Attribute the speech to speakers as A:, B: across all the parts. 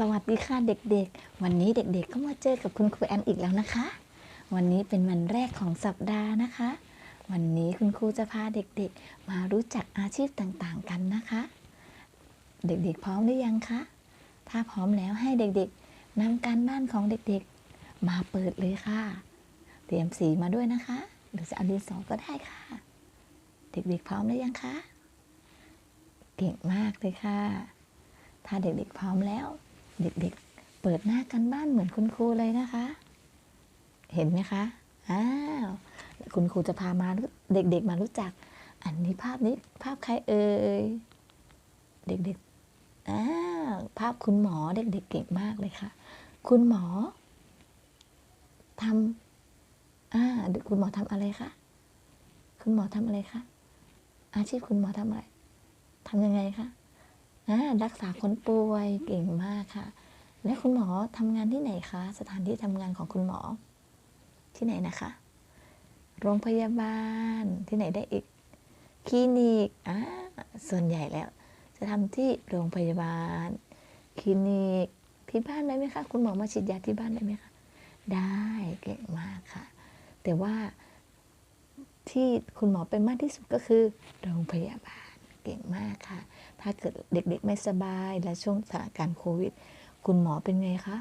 A: สวัสดีค่ะเด็กๆ วันนี้เด็กๆ ก็มาเจอกับคุณครูแอนอีกแล้วนะคะ วันนี้เป็นวันแรกของสัปดาห์นะคะ วันนี้คุณครูจะพาเด็กๆ มารู้จักอาชีพต่างๆกันนะคะ เด็กๆ พร้อมหรือยังคะ ถ้าพร้อมแล้วให้เด็กๆนำการบ้านของเด็กๆ มาเปิดเลยค่ะ เตรียมสีมาด้วยนะคะ หรือจะเอาดินสอก็ได้ค่ะ เด็กๆ พร้อมหรือยังคะ เก่งมากเลยค่ะ ถ้าเด็กๆ พร้อมแล้ว เด็กๆ เปิดหน้ากันบ้านเหมือนคุณครูเลยนะคะ เห็นไหมคะ อ้าว คุณครูจะพามารู้เด็กๆ มารู้จัก อันนี้ภาพนี้ภาพใครเอ่ย เด็กๆ อ้าว ภาพคุณหมอเด็กๆ เก่งมากเลยค่ะ คุณหมอทำอ่าคุณหมอทำอะไรคะ คุณหมอทำอะไรคะ อาชีพคุณหมอทำอะไรทำยังไงคะ รักษาคนป่วยเก่งมากค่ะ และคุณหมอทำงานที่ไหนคะ สถานที่ทำงานของคุณหมอ ที่ไหนนะคะ โรงพยาบาลที่ไหนได้อีก คลินิกอ่าส่วนใหญ่แล้ว จะทำที่โรงพยาบาล คลินิกที่บ้านได้ไหมคะ คุณหมอมาฉีดยาที่บ้านได้ไหมคะ ได้เก่งมากค่ะ แต่ว่าที่คุณหมอเป็นมากที่สุดก็คือโรงพยาบาล เก่งมากค่ะ ถ้าเกิดเด็กๆไม่สบายและช่วงสถานการณ์โควิด คุณหมอเป็นไงคะ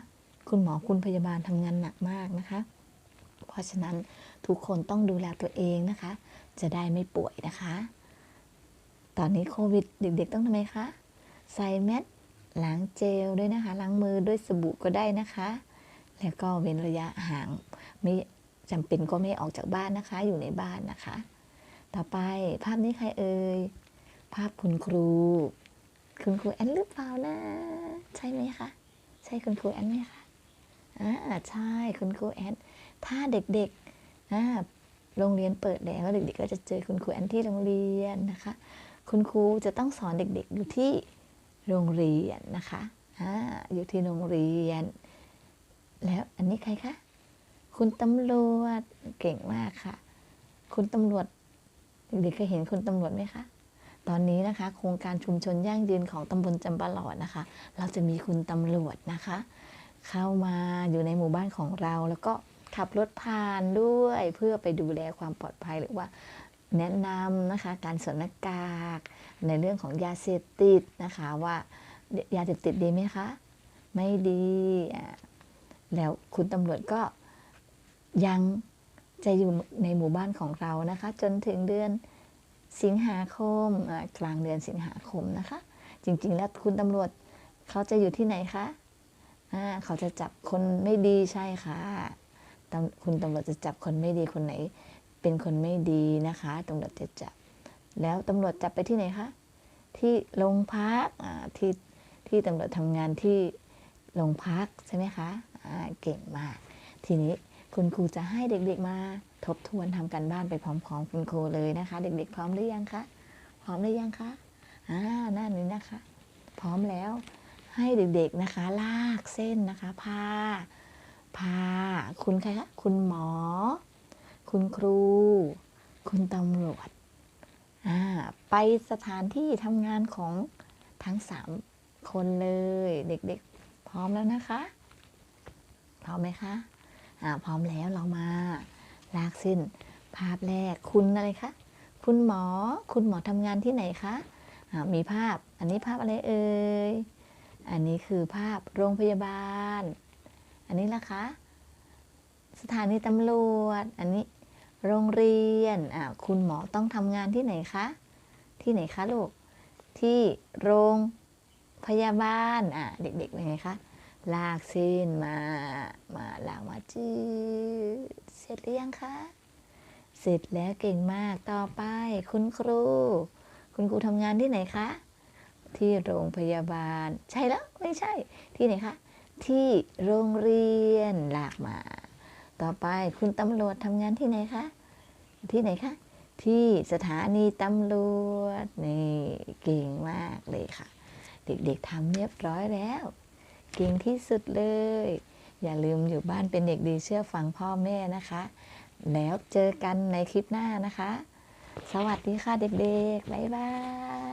A: คุณหมอคุณพยาบาลทำงานหนักมากนะคะ เพราะฉะนั้นทุกคนต้องดูแลตัวเองนะคะ จะได้ไม่ป่วยนะคะ ตอนนี้โควิด เด็กๆต้องทำไมคะ ใส่แมสล้างเจลด้วยนะคะ ล้างมือด้วยสบู่ก็ได้นะคะ แล้วก็เว้นระยะห่างไม่จำเป็นก็ไม่ออกจากบ้านนะคะ อยู่ในบ้านนะคะ ต่อไปภาพนี้ใครเอ่ย ภาพคุณครู คุณครูแอนหรือเปล่านะ ใช่ไหมคะ ใช่คุณครูแอนไหมคะอ่าใช่คุณครูแอนถ้าเด็กๆอ่าโรงเรียนเปิดแล้วเด็กๆก็จะเจอคุณครูแอนที่โรงเรียนนะคะ คุณครูจะต้องสอนเด็กๆอยู่ที่โรงเรียนนะคะอ่าอยู่ที่โรงเรียน แล้วอันนี้ใครคะคุณตำรวจเก่งมากค่ะ คุณตำรวจเด็กๆเคยเห็นคุณตำรวจไหมคะ ตอนนี้นะคะ โครงการชุมชนยั่งยืนของตำบลจำปาหลอดนะคะ เราจะมีคุณตำรวจนะคะ เข้ามาอยู่ในหมู่บ้านของเรา แล้วก็ขับรถผ่านด้วยเพื่อไปดูแลความปลอดภัยหรือว่าแนะนำนะคะการสวมหน้ากากในเรื่องของยาเสพติดนะคะว่ายาเสพติดดีไหมคะ ไม่ดีแล้วคุณตำรวจก็ยังจะอยู่ในหมู่บ้านของเรานะคะ จนถึงเดือน สิงหาคมกลางเดือนสิงหาคมนะคะ จริงๆ แล้วคุณตำรวจเขาจะอยู่ที่ไหนคะเขาจะจับคนไม่ดีใช่ค่ะคุณตำรวจจะจับคนไม่ดีคนไหน เป็นคนไม่ดีนะคะตำรวจจะจับ แล้วตำรวจจับไปที่ไหนคะที่โรงพักที่ที่ตำรวจทำงานที่โรงพักใช่ไหมคะอ่าเก่งมาก ทีนี้ คุณครูจะให้เด็กๆมาทบทวนทำการบ้านไปพร้อม ๆ คุณครูเลยนะคะ เด็กๆ พร้อมหรือยังคะพร้อมหรือยังคะอ่าหน้านี้นะคะ พร้อมแล้วให้เด็กๆนะคะ ลากเส้นนะคะพาพาคุณใครคะคุณหมอ คุณครู คุณตำรวจอ่าไปสถานที่ทำงานของทั้งสามคนเลย เด็กๆ พร้อมแล้วนะคะ พร้อมไหมคะ อ่าพร้อมแล้วเรามา ลากเส้น ภาพแรกคุณอะไรคะ คุณหมอ คุณหมอทำงานที่ไหนคะอ่ามีภาพ อันนี้ภาพอะไรเอ่ย อันนี้คือภาพโรงพยาบาล อันนี้ล่ะคะ สถานีตำรวจ อันนี้โรงเรียน อ่าคุณหมอต้องทำงานที่ไหนคะ ที่ไหนคะลูก ที่โรงพยาบาล อะเด็กๆเป็นไงคะ ลากเส้นมา มาลากมาจืดเสร็จหรือยังคะ เสร็จแล้วเก่งมาก ต่อไป คุณครู คุณครูทำงานที่ไหนคะ ที่โรงพยาบาล ใช่แล้ว ไม่ใช่ ที่ไหนคะ ที่โรงเรียนลากมา ต่อไปคุณตำรวจทำงานที่ไหนคะ ที่ไหนคะ ที่สถานีตำรวจ นี่ เก่งมากเลยค่ะ เด็กๆทำเรียบร้อยแล้ว เก่งที่สุดเลย อย่าลืมอยู่บ้านเป็นเด็กดีเชื่อฟังพ่อแม่นะคะ แล้วเจอกันในคลิปหน้านะคะ สวัสดีค่ะเด็กๆ บ๊ายบาย